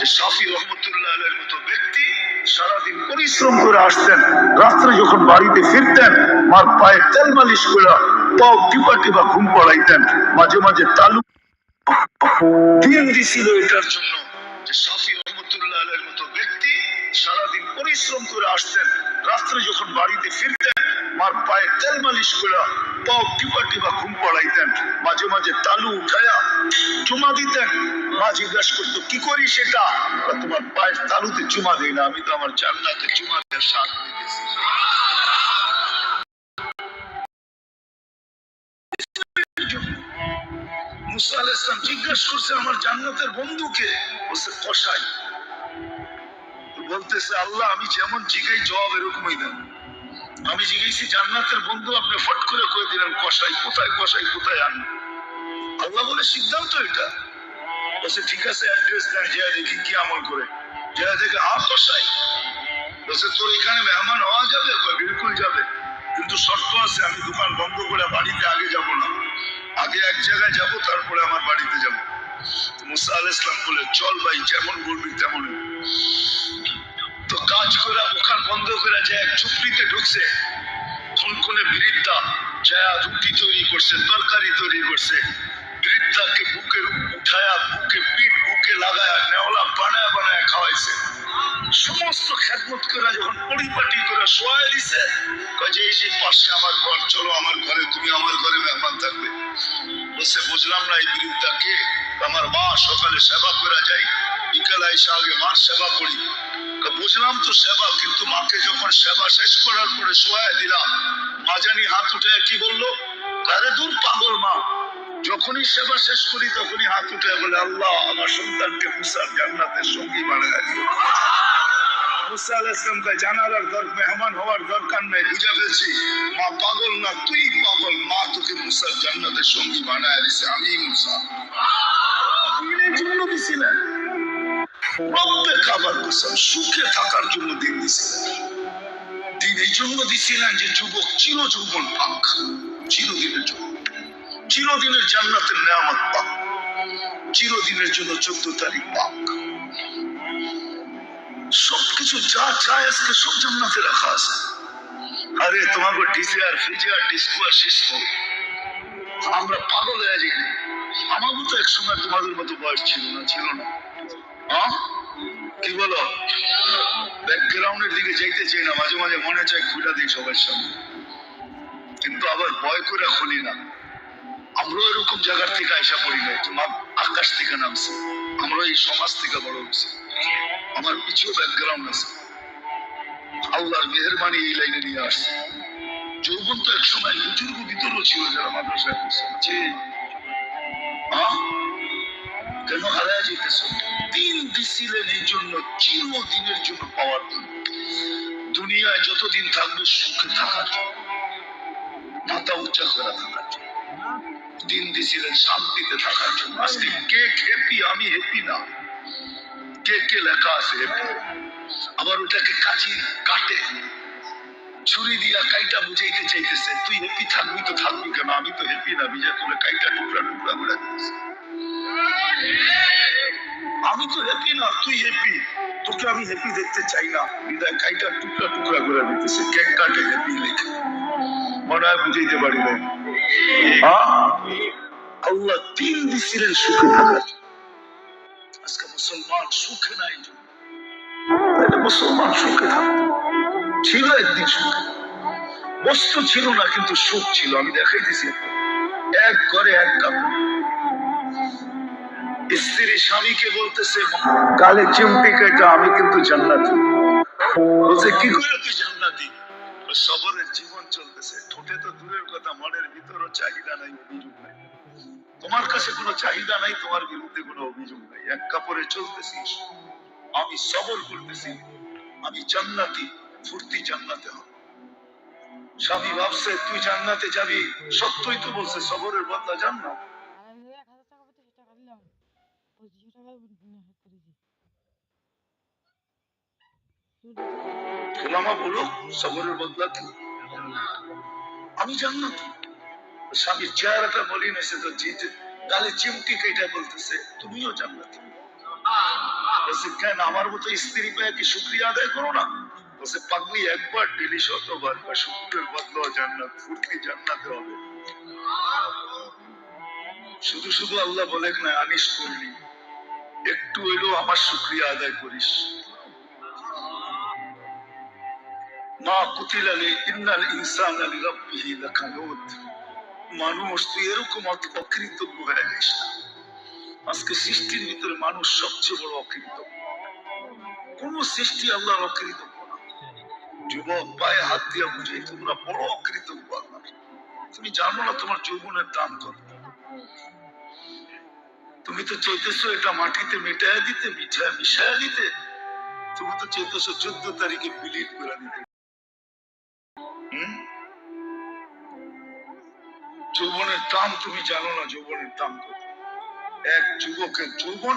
যে সাফি রহমতুল্লাহ আলের মতো ব্যক্তি সারাদিন পরিশ্রম করে আসতেন, রাত্রে যখন বাড়িতে ফিরতেন, মার পায়ে তেল মালিশ করে পাও টিপা টিপা ঘুম পড়াইতেন, মাঝে মাঝে তালু দিন দিছিল এটার জন্য যে সাফি রহমতুল্লাহ আলের মতো ব্যক্তি সারাদিন পরিশ্রম করে আসতেন, রাত্রে যখন বাড়িতে ফিরতেন, মার পায়ে তেল মালিশ করে পাও টিপা টিপা ঘুম পড়াইতেন, মাঝে মাঝে তালু উঠায়া চুমা দিতেন। মা জিজ্ঞাসা করতো, কি করি সেটা? তোমার পায়ের তালুতে চুমা দেই না, আমি তো আমার জান্নাতে চুমা দেওয়ার স্বাদ সালাম জিজ্ঞাসা করছে আমার জান্নাতের বন্ধুকে বলতেছে, আল্লাহ, আমি যেমন জিগাই, জবাব এরকমই দেন। আমি জিজ্ঞেসি জান্নাতের বন্ধু আপনি ফট করে কয়ে দিলেন, কসাই, কোথায় কসাই, কোথায় আন আল্লাহ বলে, সিদ্ধান্ত এটা। বলছে, ঠিক আছে, অ্যাড্রেস দেন, যে দেখি কি আমল করে। যে দেখে হা কসাই। বলছে, তোর এখানে মেহমান হওয়া যাবে? বিলকুল যাবে। কিন্তু শর্ত আছে, আমি দোকান বন্ধ করে বাড়িতে আগে যাব না। আগে এক জায়গায় যাব, তারপরে আমার বাড়িতে যাব। মুসা আল ইসলাম বলে, চল ভাই, যেমন বলবি তেমন কাজ করে দোকান বন্ধ করে যায় এক ঝুপড়িতে ঢুকছে। খুনখুনে বৃদ্ধা যা রুটি তৈরি করছে, তরকারি তৈরি করছে। বৃদ্ধাকে বুকে উঠায়া, বুকে পিঠ বুকে লাগায়া নেওলা বানায় বানায় খাওয়াইছে। সমস্ত খেদমত করে যখন পরিপাটি করে শোয়াই দিছে যে এই যে পাশে আমার ঘর, চলো আমার ঘরে, তুমি আমার ঘরে মেহমান থাকবে। বলছে, বুঝলাম না এই বৃদ্ধা কে আমার মা সকালে সেবা করে যাই বিকেল আইসা আগে মার সেবা করি। বুঝলাম তো সেবা কিন্তু মাকে যখন সেবা শেষ করার পরে শোয়াই দিলাম মা জানি হাত উঠে কি বলল? আরে দূর পাগল মা যখনই সেবা শেষ করি তখনই হাত উঠে বলে আল্লাহ আমার সন্তানকে মুসার জান্নাতের সঙ্গী বানায় মুসা আলাইহিস সালাম কয়, জানার দর মেহমান হওয়ার দরকার নাই বুঝা ফেলছি। মা পাগল না তুই পাগল মা তোকে মুসার জান্নাতের সঙ্গী বানায় দিছে আমি মুসা। জন্য দিছিলেন। কসম সুখে থাকার জন্য দিন দিন এই জন্য দিছিলেন যে যুবক পাক, চিরদিনের জন্য। চিরদিনের জান্নাতের নেয়ামত পাক, চিরদিনের জন্য চোদ্দ তারিখ পাক। সবকিছু যা চায় আজকে সব জান্নাতে রাখা আছে। আরে তোমাকে ডিজে আর ফিজে আর আর সিস্কো, আমরা পাগল হয়ে যাই আমাকে তো একসময় তোমাদের মতো বয়স ছিল না ছিল না। কি বলো? ব্যাকগ্রাউন্ডের দিকে যাইতে চাই না, মাঝে মাঝে মনে চায় খুঁটা দিই সবার সামনে। কিন্তু আবার ভয় করে খুলি না। আমরা এরকম জায়গার থেকে আইসা পড়ি নাই তোমার আকাশ থেকে নামছে। আমরা এই সমাজ থেকে বড় হয়েছি। আমার পিছু ব্যাকগ্রাউন্ড আছে। আল্লাহর মেহরবানি এই লাইনে নিয়ে আসছে। যৌবন তো এক সময় বুজুর্গ ভিতরও ছিল যারা মাদ্রাসায় হ্যাঁ? কেন হারায় যেতেছ দিন দিছিলেন এই জন্য, চিরদিনের জন্য পাওয়ার জন্য দুনিয়ায় যতদিন থাকবে, সুখে থাকার মাথা উচ্চা করে থাকার জন্য। দিন দিছিলেন শান্তিতে থাকার জন্য। আজকে কে হ্যাপি আমি হ্যাপি না। কে কে লেখা আছে হ্যাপি আবার ওটাকে কাচি কাটে। ছুরি দিয়া কাইটা বুঝাইতে চাইতেছে, তুই হ্যাপি থাকবি তো থাকবি কেন? আমি তো হ্যাপি না বিজা তোলে কাইটা টুকরা টুকরা করে দিতেছে। আমি তো হ্যাপি না তুই হ্যাপি তোকে আমি হ্যাপি দেখতে চাই না। বিদায় কাইটা টুকরা টুকরা করে দিতেছে কেক কাটে হ্যাপি লেখে। মনে হয় বুঝাইতে পারি না? আল্লাহ দিন দিছিলেন সুখে থাকার আজকে মুসলমান সুখে নাই মুসলমান সুখে থাকতো ছিল একদিন সুখে। বস্তু ছিল না কিন্তু সুখ ছিল। আমি দেখাইতেছি। এক ঘরে এক কাপড়। স্ত্রী স্বামীকে বলতেছে গালে চিমটি কেটে আমি কিন্তু জান্নাতি। বলছে, কি করে তুই জান্নাতি? সবরের জীবন চলতেছে। ঠোঁটে তো দূরের কথা, মনের ভিতরও চাহিদা নাই, অভিযোগ নাই। তোমার কাছে কোনো চাহিদা নাই, তোমার বিরুদ্ধে কোনো অভিযোগ নাই। এক কাপড়ে চলতেছিস, আমি সবর করতেছি, আমি জান্নাতি, ফুর্তি জান্নাতে হবে। স্বামী ভাবছে, তুই জান্নাতে যাবি? সত্যই তো বলছে, সবরের বদলা জান্নাত আর আমি এক হাজার টাকা পঁচিশশো টাকা দিলাম পঁচিশশো টাকা নেহাত করেছি বলো সবরের বদলা কি? আমি জান্নাতি স্বামীর চেহারাটা মলিন এসে তো জিতে গালে চিমটি বলতেছে, তুমিও আমার মতো স্ত্রী পেয়ে কি শুক্রিয়া আদায় করো না? বলছে, পাগলি, একবার ডেলি শতবার বা শুক্রের বদলা জান্নাত ফুর্তি জান্নাতে হবে। শুধু শুধু আল্লাহ বলে না, আনিস করলি। একটু এলো আমার শুক্রিয়া আদায় করিস। মানুষ তুই এরকম অকৃতজ্ঞ হয়ে আজকে সৃষ্টির ভিতরে মানুষ সবচেয়ে বড় অকৃতজ্ঞ। কোন সৃষ্টি আল্লাহর অকৃতজ্ঞ না। যুবক পায়ে হাত বুঝাই তোমরা বড় অকৃতজ্ঞ আল্লাহ। তুমি জানো না তোমার যৌবনের দাম কত? তুমি তো চাইতেছো এটা মাটিতে মেটায় দিতে, মিঠায় মিশায় দিতে। তুমি তো চাইতেছো চোদ্দ তারিখে বিলীন করে দিতে। যৌবনের দাম তুমি জানো না যৌবনের দাম কত? এক যুবকের যৌবন